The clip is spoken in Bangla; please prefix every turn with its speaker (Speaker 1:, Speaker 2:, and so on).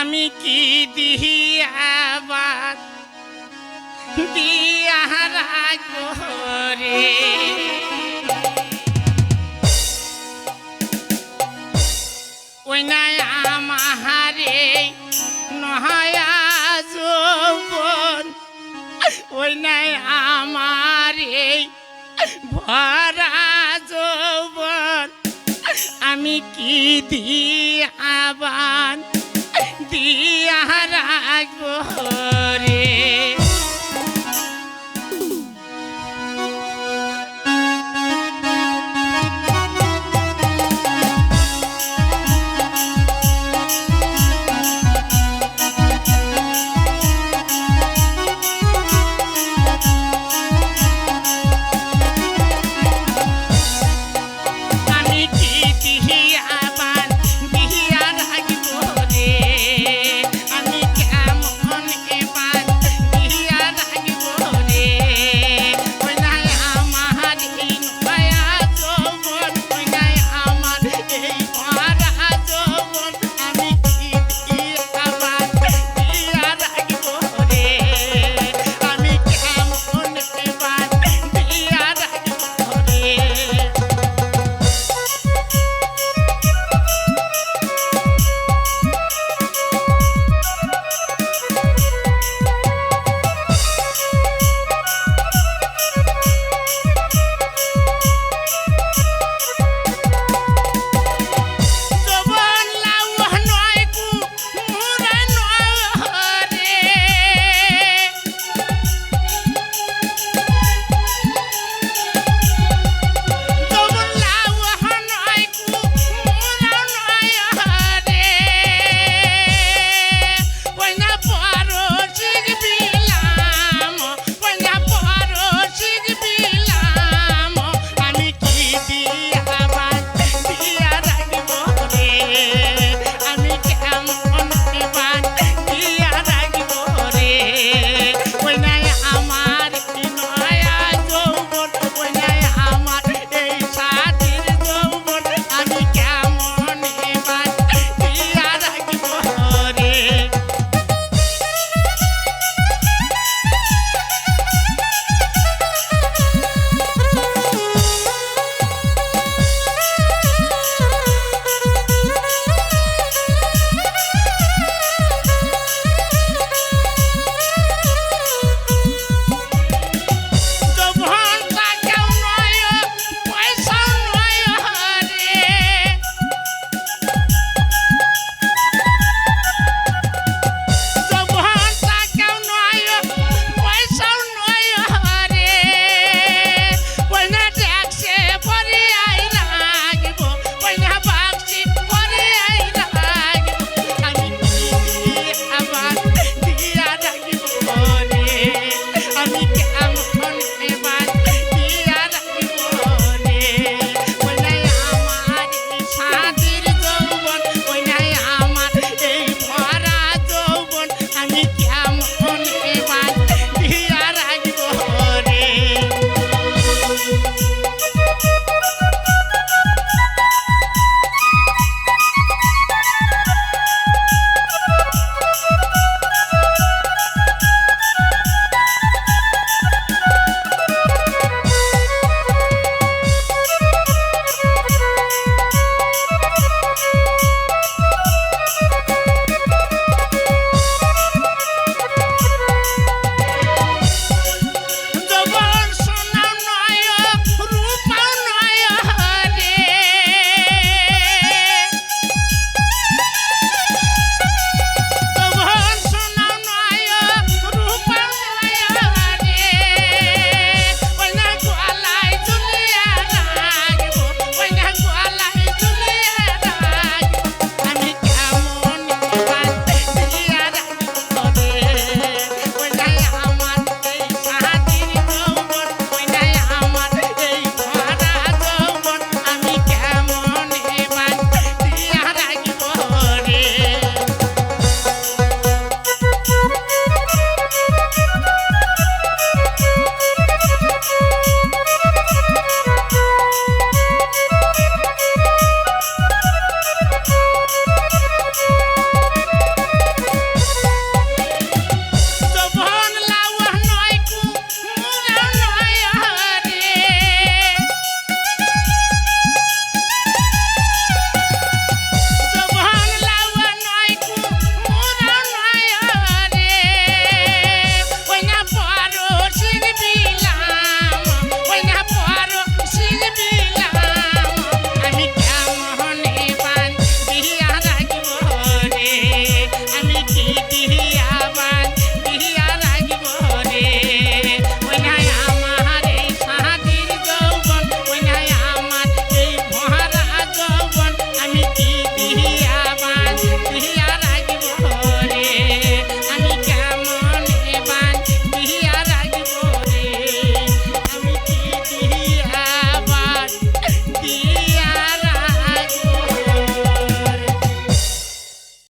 Speaker 1: আমি কি দিয়াবার দিয়া রাখব রে ওই নাই আমারে নহায়া যৌবন। ওই নাই আমারে ভরা যৌবন। আমি কি দিয়াবান দিয়া রাখব রে।